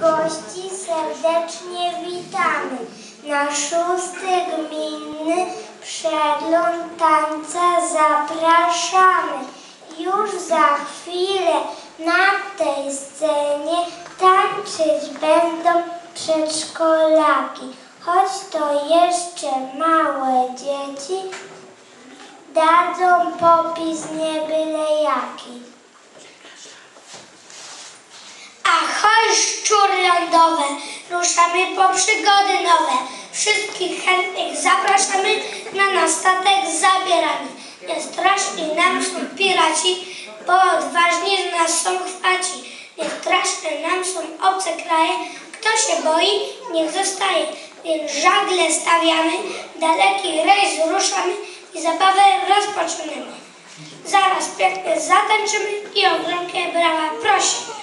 gości serdecznie witamy na szósty gminny przegląd tańca zapraszamy. Już za chwilę na tej scenie tańczyć będą przedszkolaki. Choć to jeszcze małe dzieci, dadzą popis nie jaki. Ahoj szczury lądowe, ruszamy po przygody nowe. Wszystkich chętnych zapraszamy, na nasz statek zabieramy. Nie straszni nam są piraci, bo odważni nas są chwaci. Nie straszne nam są obce kraje, kto się boi, niech zostaje. Więc żagle stawiamy, daleki rejs ruszamy i zabawę rozpoczynamy. Zaraz pięknie zatańczymy i o brawa prosimy.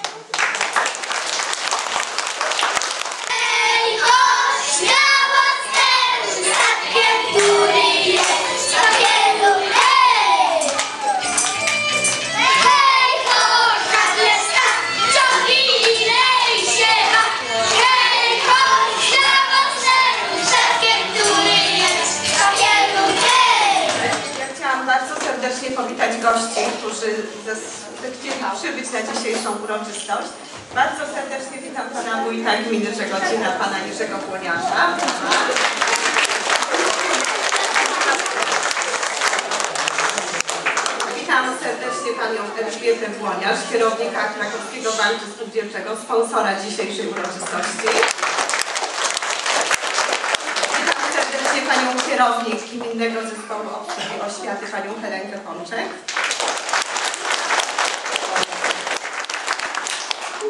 Którzy zes- chcieli przybyć na dzisiejszą uroczystość. Bardzo serdecznie witam pana wójta gminy Żegocina, pana Jerzego Płoniarza. Witam serdecznie panią Elżbietę Płoniarz, kierownika Krakowskiego Banku Spółdzielczego, sponsora dzisiejszej uroczystości. Witam serdecznie panią kierownik Gminnego Zespołu Oświaty, panią Helenkę Pączek.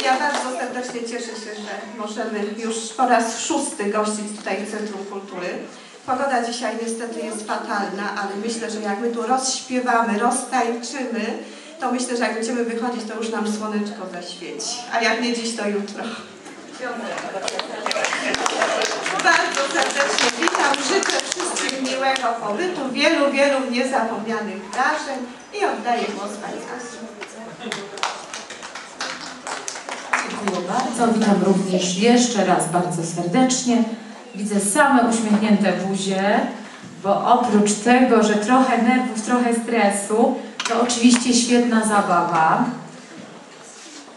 Ja bardzo serdecznie cieszę się, że możemy już po raz szósty gościć tutaj w Centrum Kultury. Pogoda dzisiaj niestety jest fatalna, ale myślę, że jak my tu rozśpiewamy, roztańczymy, to myślę, że jak będziemy wychodzić, to już nam słoneczko zaświeci. A jak nie dziś, to jutro. Bardzo serdecznie witam, życzę wszystkim miłego pobytu, wielu, wielu niezapomnianych wrażeń i oddaję głos Pani Asi. Dziękuję bardzo. Witam również jeszcze raz bardzo serdecznie. Widzę same uśmiechnięte buzie, bo oprócz tego, że trochę nerwów, trochę stresu, to oczywiście świetna zabawa.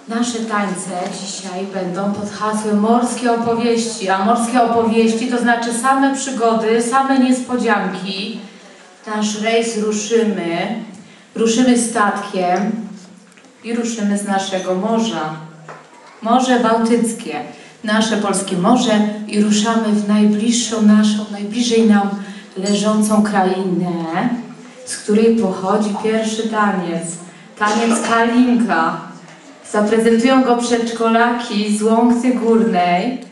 Nasze tańce dzisiaj będą pod hasłem morskie opowieści, a morskie opowieści to znaczy same przygody, same niespodzianki. Nasz rejs ruszymy, ruszymy statkiem i ruszymy z naszego morza. Morze Bałtyckie, nasze polskie morze i ruszamy w najbliższą naszą, najbliżej nam leżącą krainę, z której pochodzi pierwszy taniec. Taniec Kalinka. Zaprezentują go przedszkolaki z Łąkty Górnej.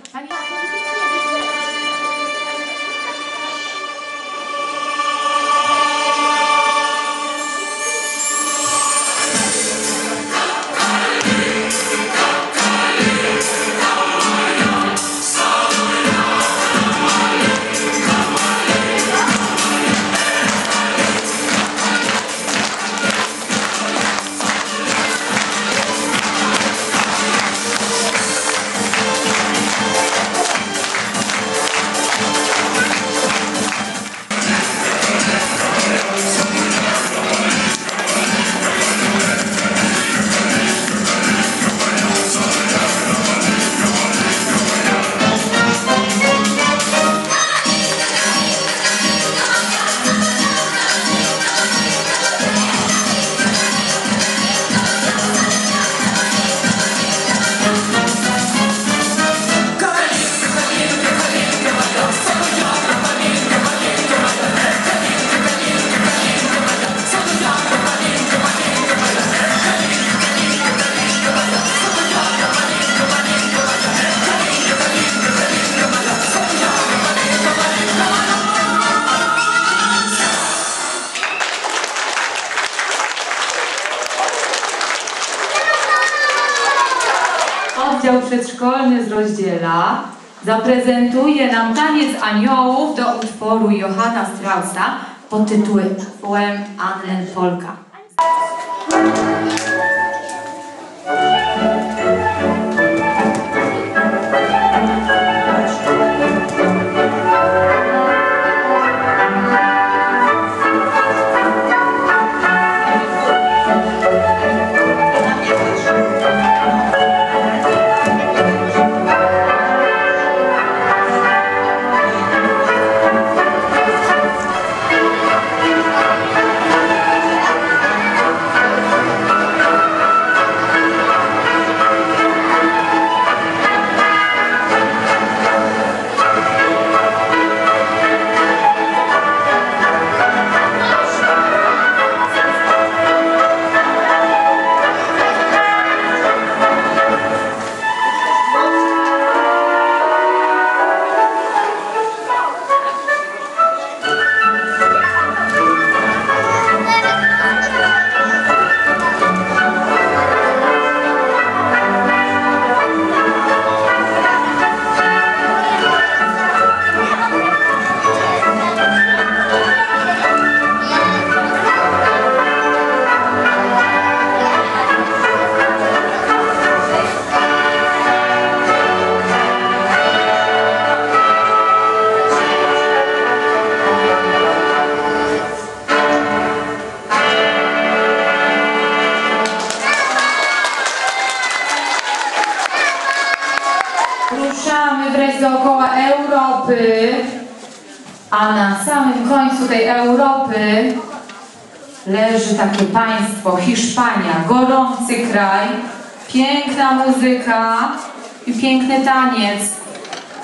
Zaprezentuje nam taniec aniołów do utworu Johanna Straussa pod tytułem Annen Polka. A na samym końcu tej Europy leży takie państwo, Hiszpania, gorący kraj, piękna muzyka i piękny taniec.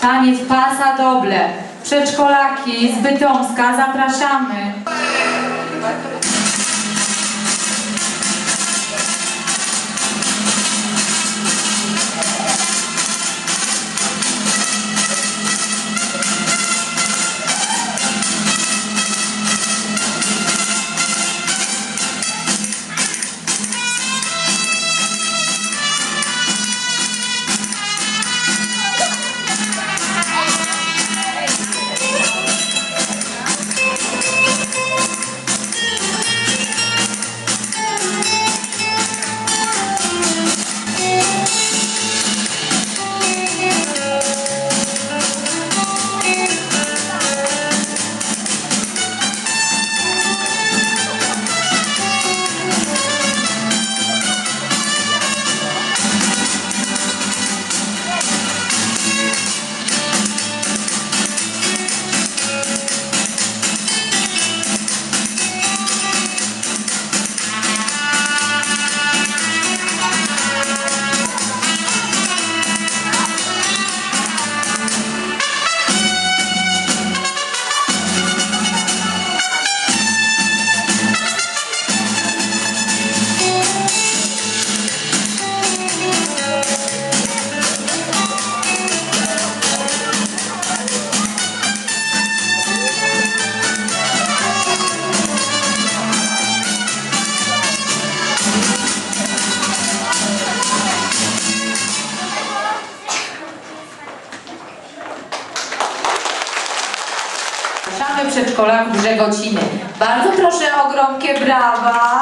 Taniec pasa doble. Przedszkolaki z Bytomska zapraszamy. Zapraszamy przedszkolaków Brzegociny. Bardzo proszę o gromkie brawa.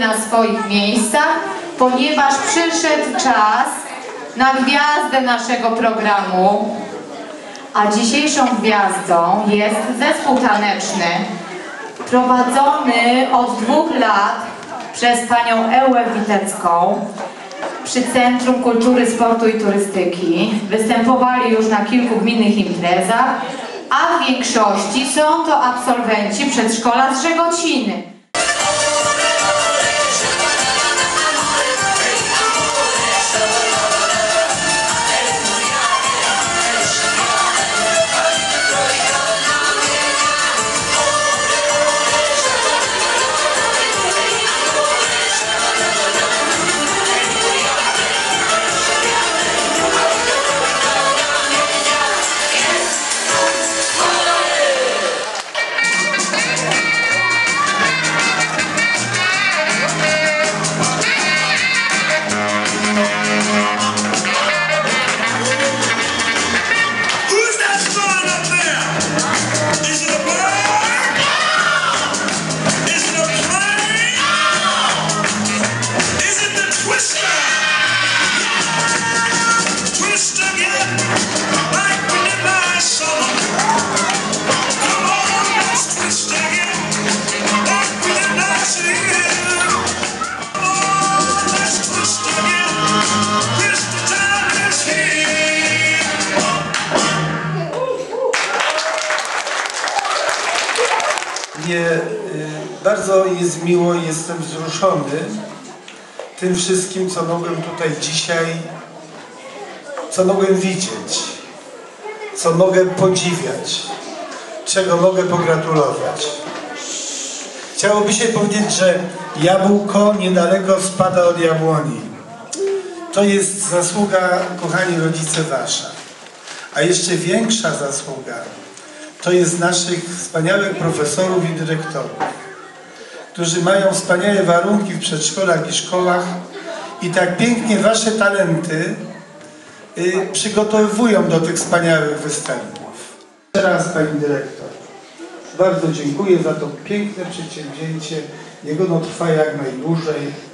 Na swoich miejscach, ponieważ przyszedł czas na gwiazdę naszego programu. A dzisiejszą gwiazdą jest zespół taneczny prowadzony od dwóch lat przez panią Ełę Witecką. przy Centrum Kultury, Sportu i Turystyki. Występowali już na kilku gminnych imprezach, a w większości są to absolwenci przedszkola z Żegociny. Miło i jestem wzruszony tym wszystkim, co mogłem tutaj dzisiaj, co mogłem widzieć, co mogę podziwiać, czego mogę pogratulować. Chciałoby się powiedzieć, że jabłko niedaleko spada od jabłoni. To jest zasługa, kochani rodzice, wasza. A jeszcze większa zasługa to jest naszych wspaniałych profesorów i dyrektorów, którzy mają wspaniałe warunki w przedszkolach i szkołach i tak pięknie wasze talenty y, przygotowują do tych wspaniałych występów. Jeszcze raz Pani Dyrektor, bardzo dziękuję za to piękne przedsięwzięcie. Niech ono trwa jak najdłużej.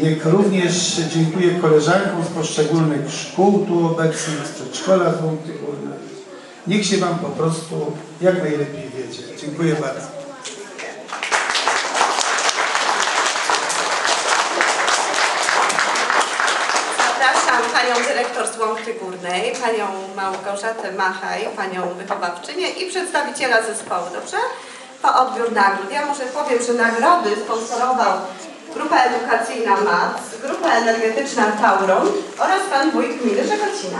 Niech również dziękuję koleżankom z poszczególnych szkół tu obecnych, z przedszkola z. Niech się Wam po prostu jak najlepiej wiedzie. Dziękuję bardzo. Panią dyrektor z Łąki Górnej, panią Małgorzatę Machaj, panią wychowawczynię i przedstawiciela zespołu, dobrze? Po odbiór nagród. Ja może powiem, że nagrody sponsorował Grupa Edukacyjna MAC, Grupa Energetyczna Tauron oraz pan wójt gminy Żegocina.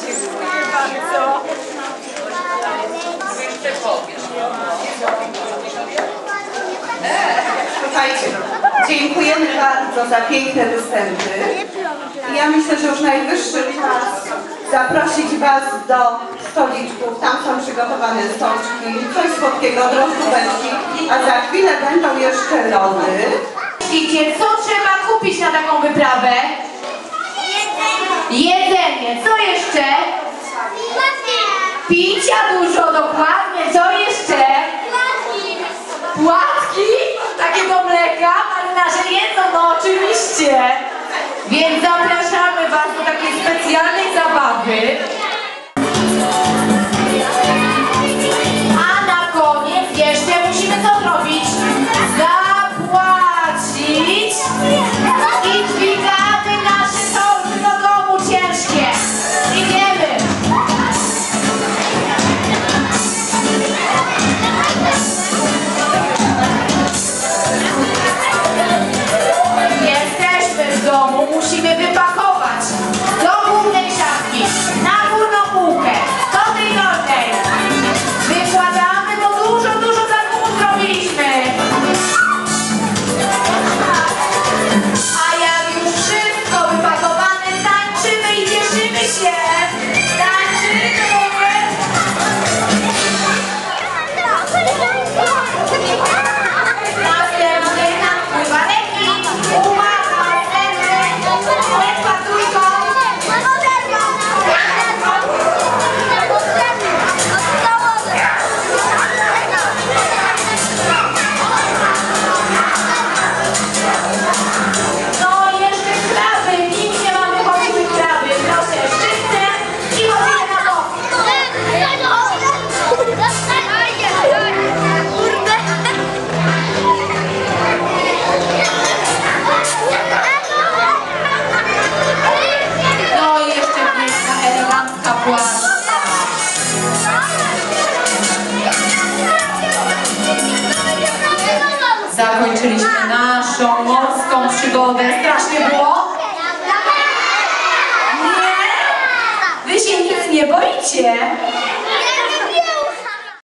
Dziękuję bardzo. Dziękujemy bardzo za piękne występy. Ja myślę, że już najwyższy czas zaprosić Was do stoliczków. Tam są przygotowane stoczki, coś słodkiego, drożdżóweczki, a za chwilę będą jeszcze lody. Myślicie, co trzeba kupić na taką wyprawę? Jedzenie. Co jeszcze? Picia dużo, dokładnie. Co jeszcze? Płatki? Takie do mleka? Marynarze jedzą, no oczywiście. Więc zapraszamy Was do takiej specjalnej zabawy. That's it.